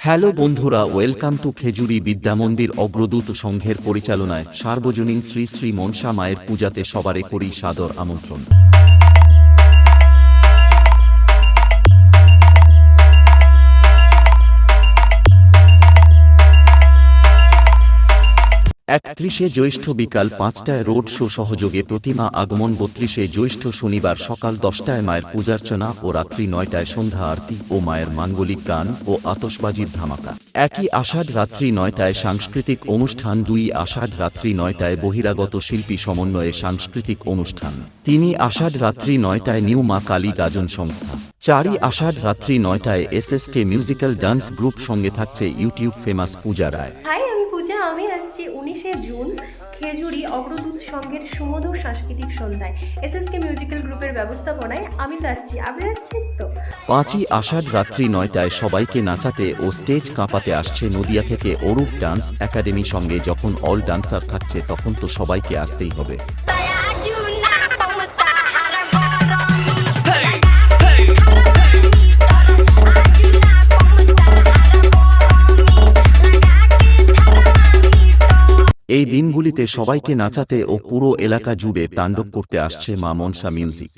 Hello বন্ধুরা, welcome to Khejuri Vidyamandir অগ্রদূত সংঘের পরিচালনায় সার্বজনীন শ্রী শ্রী মনসা মায়ের পূজাতে সবারে করি সাদর আমন্ত্রণ। একত্রিশে জ্যৈষ্ঠ বিকাল পাঁচটায় রোড শো সহযোগে প্রতিমা আগমন বত্রিশে জ্যৈষ্ঠ শনিবার সকাল দশটায় মায়ের পূজার্চনা ও রাত্রি নয়টায় সন্ধ্যা আরতি ও মায়ের মাঙ্গলিক গান ও আতশবাজির ধামাকা। একই আষাঢ় রাত্রি নয়টায় সাংস্কৃতিক অনুষ্ঠান, দুই আষাঢ় রাত্রি নয়টায় বহিরাগত শিল্পী সমন্বয়ে সাংস্কৃতিক অনুষ্ঠান। তিনি আষাঢ় রাত্রি নয়টায় নিউ মা কালী গাজন সংস্থা। চারই আষাঢ় রাত্রি নয়টায় এসএসকে মিউজিক্যাল ডান্স গ্রুপ সঙ্গে থাকছে ইউটিউব ফেমাস পূজা রায়। আমি আসছি উনিশে জুন খেজুরি অগ্রদূত সংঘের সুমধুর সাংস্কৃতিক সন্ধ্যায়। এসএসকে মিউজিক্যাল গ্রুপের ব্যবস্থাপনায় আমি তো আসছি। আপনি আসছেন তো? পাঁচই আষাঢ় রাত্রি নয়টায় সবাইকে নাচাতে ও স্টেজ কাঁপাতে আসছে নদিয়া থেকে অরূপ ডান্স একাডেমি সঙ্গে। যখন অল ডান্সার থাকছে, তখন তো সবাইকে আসতেই হবে। এই দিনগুলিতে সবাইকে নাচাতে ও পুরো এলাকা জুড়ে তাণ্ডব করতে আসছে মা মনসা মিউজিক।